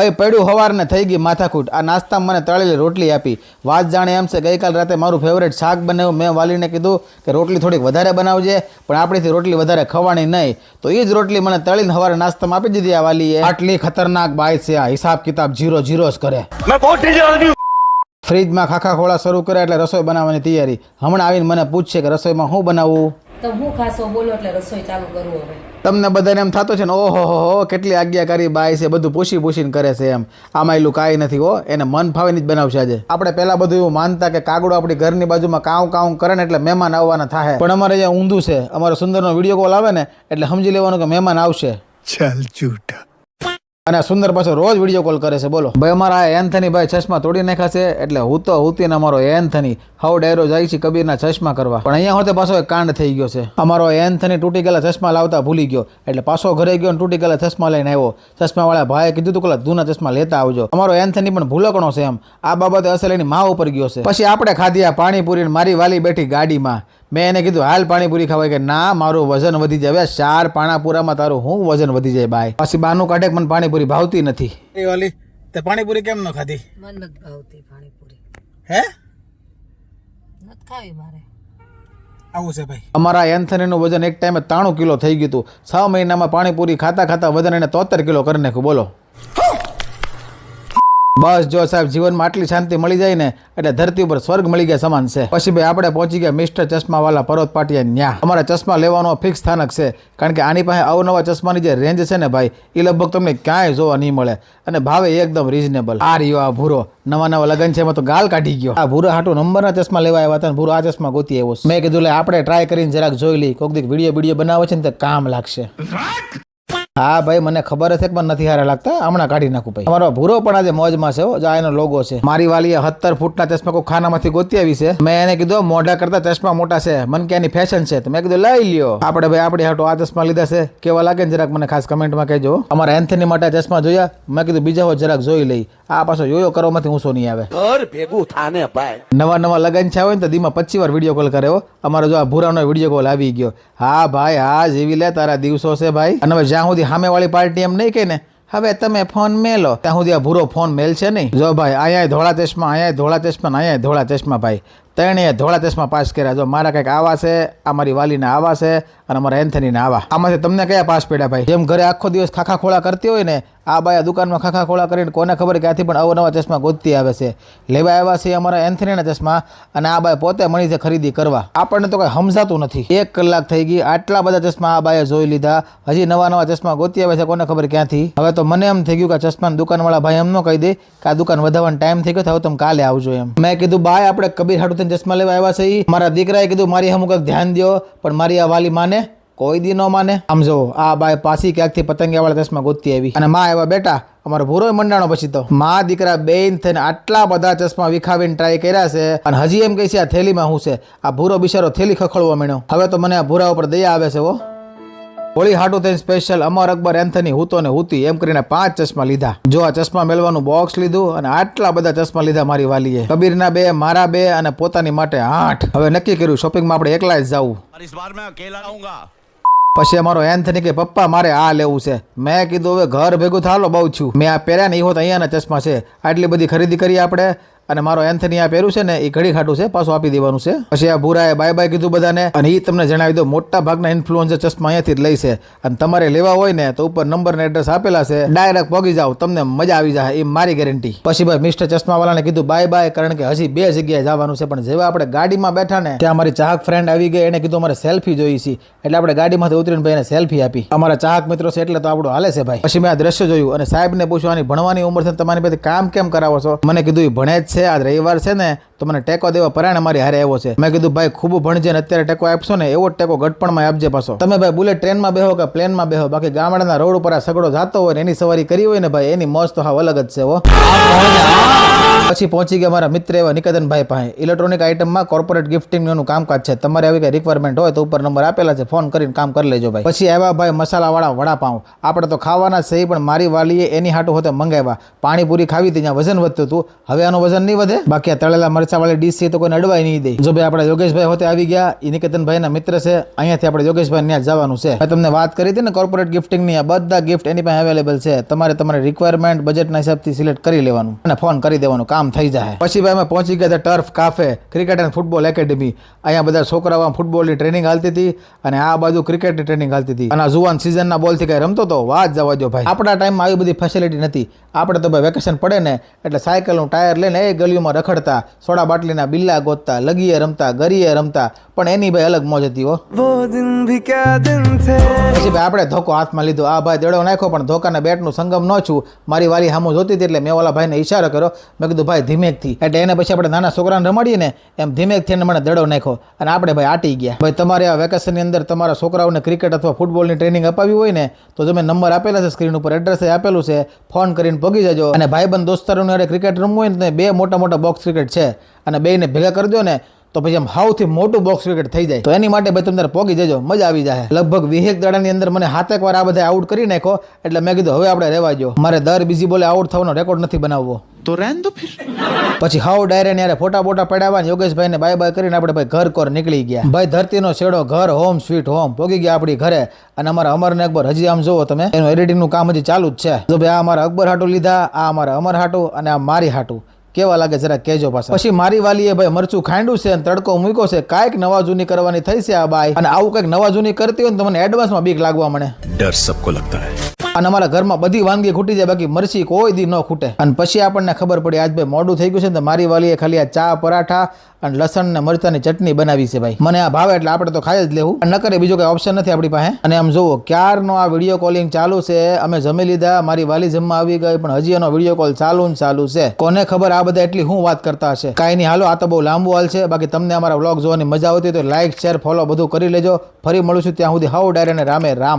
ભાઈ પડ્યું હવારને થઈ ગઈ માથાકૂટ. આ નાસ્તામાં મને તળેલી રોટલી આપી. વાત જાણે એમ છે ગઈકાલ રાતે મારું ફેવરેટ શાક બનાવ્યું મેં વાલીને કીધું કે રોટલી થોડીક વધારે બનાવજે પણ આપણીથી રોટલી વધારે ખવાની નહીં. તો એ જ રોટલી મને તળીને હવારે નાસ્તામાં આપી દીધી આ વાલીએ. આટલી ખતરનાક બાય છે આ. હિસાબ કિતાબ જીરો જીરો જ કરે. ફ્રીજમાં ખાખા ખોળા શરૂ કર્યા એટલે રસોઈ બનાવવાની તૈયારી. હમણાં આવીને મને પૂછશે કે રસોઈમાં શું બનાવવું તો હું ખાસો બોલો એટલે રસોઈ ચાલુ કરું હવે. તમને બધાને એમ થતો છે ને, ઓહો, હો હો, કેટલી આજ્ઞાકારી બાય છે, બધું પૂછી પૂછીને કરે છે એમ. આમાં એલું કાંઈ નથી, હો. એને મન ફાવીને જ બનાવશે આજે. આપણે પહેલાં બધું એવું માનતા કે કાગડો આપણી ઘરની બાજુમાં કાઉ કાઉ કરે ને એટલે મહેમાન આવવાના થાય પણ અમારે અહીંયા ઊંધું છે. અમારો સુંદરનો વીડિયો કોલ આવે ને, એટલે સમજી લેવાનું કે મહેમાન આવશે. ચાલ છૂટા અને સુંદર પાછો રોજ વીડિયો કોલ કરે છે, બોલો. ભાઈ, અમારા એન્થની ભાઈ ચશ્મા તોડી નાખ્યા એટલે હું તો હુતીને અમારો એન્થની, હવ ડાયરો જાય છે કબીરના ચશ્મા કરવા. પણ અહીંયા હોતે પાછો એક કાંડ થઈ ગયો છે. અમારો એન્થની તૂટી ગયેલા ચશ્મા લાવતા ભૂલી ગયો. એટલે પાછો ઘરે ગયો ને તૂટી ગયેલા ચશ્મા લઈને આવ્યો. ચશ્માવાળા ભાઈએ કીધું તું કે જૂના ચશ્મા લેતા આવજો. અમારો એન્થની પણ ભૂલકણો છે એમ. આ બાબતે અસલ એની મા ઉપર ગયો છે. પછી આપણે ખાધી આ પાણીપુરી મારી વાલી બેઠી ગાડીમાં. મેં એને કીધું હાલ પાણીપુરી ખવાય કે ના મારું વજન વધી જાય. ચાર પાણાપુરામાં તારું હું વજન વધી જાય બાય. પછી બાનું કાઢે પણ મને પાણીપુરી ભાવતી નથી. વાલી તે પાણીપુરી કેમ ન ખાધી? મન નથી ભાવતી પાણીપુરી. હે? નથી ખાવી મારે. આવું છે ભાઈ. અમારા એન્થનીનું વજન એક ટાઈમે ત્રાણું કિલો થઈ ગયું હતું. છ મહિનામાં પાણીપુરી ખાતા ખાતા વજન એને તોતેર કિલો કરી નાખ્યું. બોલો. બસ જો સાહેબ, જીવનમાં આટલી શાંતિ મળી જાય ને, એટલે ધરતી ઉપર સ્વર્ગ મળી ગયા સમાન છે. પછી ભાઈ આપણે પહોંચી ગયા મિસ્ટર ચશ્મા વાળા પર્વત પાટિયા ન્યા. અમારા ચશ્મા લેવાનો ફિક્સ સ્થાનક છે. કારણ કે આની પાસે અવનવા ચશ્માની જે રેન્જ છે ને ભાઈ એ લગભગ તમને ક્યાંય જોવા નહીં મળે. અને ભાવે એકદમ રિઝનેબલ આ રહ્યો આ ભૂરો. નવા નવા લગન છે, એમાં તો ગાલ કાઢી ગયો. આ ભૂરો હાટુ નંબરના ચશ્મા લેવા આવ્યા હતા ભૂરો આ ચશ્મા ગોતી આવ્યો મેં કીધું આપણે ટ્રાય કરીને જરાક જોઈ લઈ કોઈક દીક વીડિયો વીડિયો બનાવે છે ને તો કામ લાગશે. હા ભાઈ મને ખબર છે પણ નથી હારા લાગતા. હમણાં કાઢી નાખું ભાઈ અમારો ભૂરો પણ આજે મોજમાં છે જો આ એનો લોગો છે. મારી વાલીએ સત્તર ફૂટના ચશ્મા કોઈ ખાનામાંથી ગોતી આવી છે. મેં એને કીધું મોઢા કરતા ચશ્મા મોટા છે. મને કે એની ફેશન છે. તો મેં કીધું લઈ લ્યો. આપણે ભાઈ આપણે હાટો આ ચશ્મા લીધા છે. કેવા લાગે ને જરાક મને ખાસ કમેન્ટમાં કહેજો. અમારા એન્થની માટે ચશ્મા જોયા. મેં કીધું બીજા હો જરાક જોઈ લઈ. આ પાછો યોયો કરવામાંથી ઊંચો નહીં આવે. ઘર ભેગું થાને ભાઈ. નવા નવા લગન છે હોય ને તો દીમાં પચી વાર વીડિયો કોલ કર્યો અમારો જો આ ભૂરાનો વીડિયો કોલ આવી ગયો. હા ભાઈ હા જેવી લે તારા દિવસો છે ભાઈ. અને હવે જ્યાં સુધી સામેવાળી પાર્ટી એમ નહીં કહે ને, હવે તમે ફોન મેલો, ત્યાં સુધી આ ભૂરો ફોન મેલ છે નહીં. જો ભાઈ અહીંયા ધોળા ચશ્મા અહીંયા ધોળા ચશ્મા અહીંયા ધોળા ચશ્મા ભાઈ. ત્રણેય ધોળા ચશ્મા પાસ કર્યા. જો મારા કંઈક આવા છે, આ મારી વાલીના આવા છે અને અમારા એન્થનીના આવા. આમાંથી તમને કયા પાસ પડ્યા ભાઈ? જેમ ઘરે આખો દિવસ ખાખા ખોળા કરતી હોય ને, આ બાયા દુકાનમાં ખાખા ખોળા કરીને કોને ખબર ક્યાંથી પણ અવનવા ચશ્મા ગોતતી આવે છે. લેવા આવ્યા છે અમારા એન્થનીના ચશ્મા અને આ બાય પોતે મળી છે ખરીદી કરવા. આપણને તો કંઈ સમજાતું નથી. એક કલાક થઈ ગઈ, આટલા બધા ચશ્મા આ બાએ જોઈ લીધા. હજી નવા નવા ચશ્મા ગોતી આવે છે, કોને ખબર ક્યાંથી? હવે તો મને એમ થઈ ગયું કે આ ચશ્મા દુકાનવાળા ભાઈ એમ ન કહી દે કે આ દુકાન વધારવાનો ટાઈમ થઈ ગયો, તો હવે તમે કાલે આવજો એમ. મેં કીધું બાય આપણે કબીર હાટુ થઈને ચશ્મા લેવા આવ્યા છે. મારા દીકરાએ કીધું, મારી અમુક ધ્યાન દો પણ મારી આ વાલી માને કોઈ દી ન માને. આમ જો, આ બાય પાછી ક્યાંકથી પતંગિયા વાળા ચશ્મા ગોતી આવી. અને માં એવા બેટા, અમારો ભૂરો મંડાણો પછી તો. મા દીકરા બેન થઈને આટલા બધા ચશ્મા વિખાવીને ટ્રાય કર્યા છે અને હજી એમ કહે છે, આ થેલીમાં શું છે? આ ભૂરો બિચારો થેલી ખખડવા માંડ્યો. હવે તો મને આ ભૂરા ઉપર દયા આવે છે હો. હોળી હાટુ થઈને સ્પેશિયલ અમર અકબર એન્થની હૂતો ને હૂતી એમ કરીને પાંચ ચશ્મા લીધા. જો આ ચશ્મા મેળવાનું બોક્સ લીધું અને આટલા બધા ચશ્મા લીધા મારી વાલીએ. કબીરના બે મારા બે અને પોતાની માટે આઠ. હવે નક્કી કર્યું શોપિંગમાં આપણે એકલા જ જવું. પછી અમારો એન્થની કે પપ્પા મારે આ લેવું છે. મેં કીધું હવે ઘર ભેગું થાલો બહુ છું. મેં આ પહેર્યા ને એ હોત અહીંયાના ચશ્મા છે. આટલી બધી ખરીદી કરી આપણે. અને મારો એન્થની આ પહેર્યું છે ને, એ ઘડી ખાટું છે, પાછું આપી દેવાનું છે. પછી આ ભૂરાએ બાય બાય કીધું બધાને, અને એ તમને જણાવી દો મોટા ભાગના ઇન્ફ્લુઅન્સર ચશ્મા અહીંયાથી જ લે છે. અને તમારે લેવા હોય ને, તો ઉપર નંબર ને એડ્રેસ આપેલા છે. ડાયરેક્ટ પહોંચી જાઓ, તમને મજા આવી જાય, એ મારી ગેરંટી પછી ભાઈ મિસ્ટર ચશ્માવાળાને કીધું, બાય બાય, કારણ કે હજી બે જગ્યાએ જવાનું છે, પણ જેવા આપણે ગાડીમાં બેઠા ને, ત્યાં અમારી ચાહક ફ્રેન્ડ આવી ગઈ, એને કીધું, અમારે સેલ્ફી જોઈ છે. એટલે આપણે ગાડીમાંથી ઉતરીને ભાઈ એને સેલ્ફી આપી. અમારા ચાહક મિત્રો છે, એટલે તો આપણું હાલે છે ભાઈ. પછી મેં આ દ્રશ્ય જોયું, અને સાહેબને પૂછવાની ભણવાની ઉંમર છે તમારી પાસે કામ કેમ કરાવો છો? મને કીધું એ ભણે જ છે આજ રવિવાર છે ને, તો મને ટેકો દેવા, પરાણે મારી હારે આવ્યો છે. મેં કીધું, ભાઈ, ખૂબ ભણજે ને અત્યારે ટેકો આપશો ને, એવો ટેકો ગટપણમાં આપજે પાછો. તમે ભાઈ બુલેટ ટ્રેનમાં બેહો કે પ્લેનમાં બેહો? બાકી ગામડાના રોડ ઉપર આ સગડો જાતો હોય ને, એની સવારી કરી હોય ને ભાઈ, એની મોજ તો હાવ અલગ જ છે હો? પછી પહોંચી ગયા મારા મિત્ર એવા નિકેતનભાઈ પાસે. ઇલેક્ટ્રોનિક આઇટમમાં કોર્પોરેટ ગિફ્ટિંગનું કામકાજ છે. તમારે આવી કંઈ રિક્વાયરમેન્ટ હોય તો ઉપર નંબર આપેલા છે. ફોન કરીને કામ કરી લેજો ભાઈ. પછી આવ્યા ભાઈ મસાલાવાળા વડાપાઉં. આપણે તો ખાવાના સહી પણ મારી વાલીએ એની હાટું હોતે મંગાવ્યા. પાણીપુરી ખાવી ત્યાં વજન વધતું હતું. હવે આનું વજન નહીં વધે? બાકી આ તળેલા મરચાવાળી ડીશ છે તો કોઈને અડવાય નહીં દે. જો ભાઈ આપણે યોગેશભાઈ હોતે આવી ગયા એ નિકેતનભાઈના મિત્ર છે, અહીંયાથી આપણે યોગેશભાઈ ત્યાં જવાનું છે. તમને વાત કરી હતી ને કોર્પોરેટ ગિફ્ટિંગની આ બધા ગિફ્ટ એની પાસે અવેલેબલ છે. તમારે તમારી રિક્વાયરમેન્ટ બજેટના હિસાબથી સિલેક્ટ કરી લેવાનું અને ફોન કરી દેવાનું. કામ થઈ જાય. પછી ભાઈ અમે પહોંચી ગયા હતા turf cafe cricket and football academy અહીંયા બધા છોકરાઓમાં ફૂટબોલની ટ્રેનિંગ હાલતી હતી અને આ બાજુ ક્રિકેટની ટ્રેનિંગ હાલતી હતી. અને જુવાન સિઝનના બોલથી કંઈ રમતો હતો વાત જવા દો ભાઈ. આપણા ટાઈમમાં આવી બધી ફેસિલિટી નથી. આપણે તો ભાઈ વેકેશન પડે ને, એટલે સાયકલનું ટાયર લઈને એ ગલીઓમાં રખડતા, સોડા બાટલીના બિલ્લા ગોતતા, લગીએ રમતા, ગરીએ રમતા પણ એની ભાઈ અલગ મોજ હતી હો. પછી ભાઈ આપણે ધોકો હાથમાં લીધો. આ ભાઈ દેડો નાખ્યો પણ ધોકાના બેટનું સંગમ ન છું. મારી વાલી હામું જોતી હતી એટલે મેં ઓલા ભાઈને ઈશારો કર્યો. મેં કીધું ભાઈ ધીમેકથી. એટલે એને પછી આપણે નાના છોકરાને રમાડીએ ને એમ ધીમેકથી એને મને દડો નાખ્યો. અને આપણે ભાઈ આટી ગયા. ભાઈ તમારે આ વેકેશનની અંદર તમારા છોકરાઓને ક્રિકેટ અથવા ફૂટબોલની ટ્રેનિંગ અપાવી હોય ને તો તમે નંબર આપેલા છે સ્ક્રીન ઉપર. એડ્રેસ આપેલું છે. ફોન કરીને પગી જજો. અને ભાઈબંધ દોસ્તારોને ક્રિકેટ રમવું હોય ને બે મોટા મોટા બોક્સ ક્રિકેટ છે. અને બેને ભેગા કરી દો ને તો પછી આમ હાવથી મોટું બોક્સ ક્રિકેટ થઈ જાય. તો એની માટે ભાઈ તમે પોગી જજો મજા આવી જાય લગભગ વીહેક દાડાની અંદર મને હાથેક વાર આ બધા આઉટ કરી નાખો એટલે મેં કીધું હવે આપણે રહેવા જો મારે દર બીજી બોલે આઉટ થવાનો રેકોર્ડ નથી બનાવવો. તો રહેન તો પછી હાવ ડાયરે યારે ફોટા બોટા પડાવવા યોગેશભાઈને બાય બાય કરીને આપણે ભાઈ ઘર કોર નીકળી ગયા. ભાઈ ધરતીનો છેડો ઘર હોમ સ્વીટ હોમ પોગી ગયા આપણી ઘરે. અને અમારા અમરને અકબર હજી આમ જોવો તમે એનું એડિટિંગનું કામ હજી ચાલુ જ છે. તો ભાઈ આ અમારા અકબર હાટું લીધા આ અમારા અમર હાટું અને આ મારી હાટું. કેવા લાગે જરા કેજો પાછા. પછી મારી વાલીએ ભાઈ મરચું ખાંડું છે અને તડકો મૂક્યો છે. કાંઈક નવા જૂની કરવાની થઈ છે આ બાઈ. અને આવું કંઈક નવા જૂની કરતી હોય ને તમને એડવાન્સમાં બીક લાગવા મને ડર સબકો લગતા હે. અને અમારા ઘરમાં બધી વાનગી ખૂટી જાય, બાકી મરચી કોઈ દી ન ખૂટે. અને પછી આપણને ખબર પડી, આજ ભાઈ મોડું થઈ ગયું છે ને મારી વાલીએ ખાલી આ ચા, પરાઠા અને લસણ ને મરચાની ચટણી બનાવી છે ભાઈ. મને આ ભાવે એટલે આપણે તો ખાઈ જ લેવું. અને ન કરે બીજો કઈ ઓપ્શન નથી આપણી પાસે. અને આમ જુઓ, ક્યારનો આ વીડિયો કોલિંગ ચાલુ છે, અમે જમી લીધા, મારી વાલી જમવા આવી ગઈ, પણ હજી એનો વીડિયો કોલ ચાલુ ને ચાલુ છે. કોને ખબર આ બધા એટલી હું વાત કરતા હશે? કાંઈ નહીં, હાલો, આ તો બહુ લાંબુ હાલ છે. બાકી તમને અમારા વ્લોગ જોવાની મજા આવતી તો લાઈક શેર ફોલો બધું કરી લેજો. ફરી મળું છું ત્યાં સુધી. હાઉ ડાયરે રામે રામ.